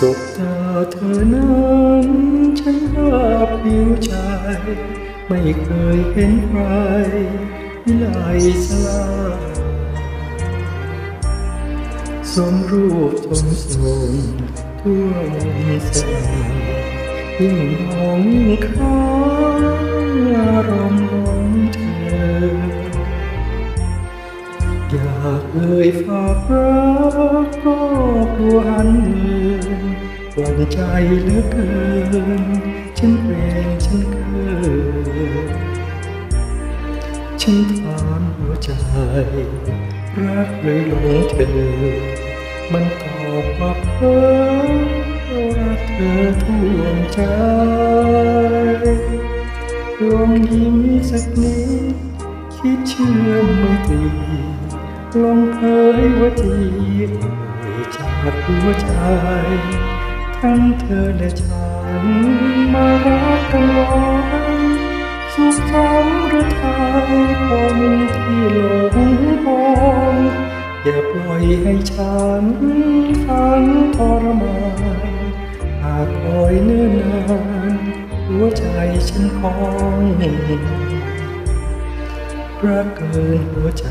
สบตาเธอนั้นฉันราบผิวใจ ไม่เคยเห็นใครวิไลสลาสมรูปทรงทรงทั่วมนสายิ่งมองยิ่งคล้ายอารมณ์ของเธอ อยากเอ่ยฝากรักก็กลัวหันมือ หวั่นใจเหลือเกิน ฉันเป็นฉันเกินฉันถามหัวใจ รักเลยหลงเธอ มันตอบว่าเพ้อรักเธอท่วงใจลองยิ้มสักนิดคิดเชื่อไม่ตีลองเผยว่าทีเอ่จากหัวใจ ทั้งเธอและฉันมารักกันไว้สุขสมรือไทยคนที่หลงมองอย่าปล่อยให้ฉันฝันทรมานหากคอยเนิ่นนานหัวใจฉันคองรักเกินหัวใจ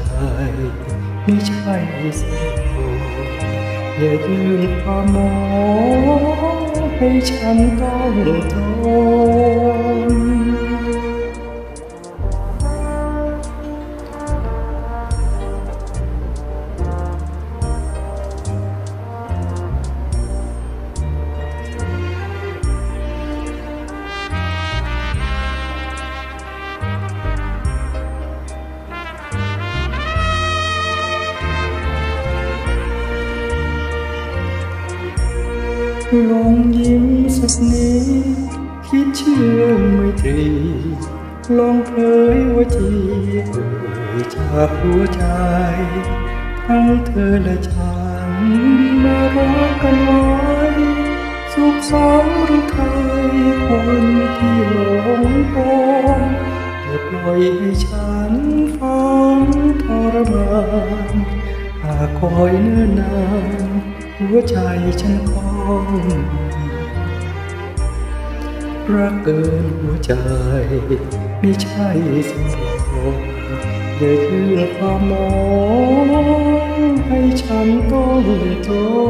ไม่ใช่สิ่ง อย่ายืนความมองให้ฉันต้องทน ลองยิ้มสักนิดคิดเชื่อไม่ตรี ลองเผยว่าจีเอ่ยจากหัวใจทั้งเธอและฉันมารักกันไว้สุขสมหรือไทยคนที่หลงปองอย่าปล่อยให้ฉันฟังทรมานหากคอยเนิ่นนานหัวใจฉันคอง รักเกินหัวใจ ไม่ใช่สิ่งรองอย่ายืนความมองให้ฉันต้องจม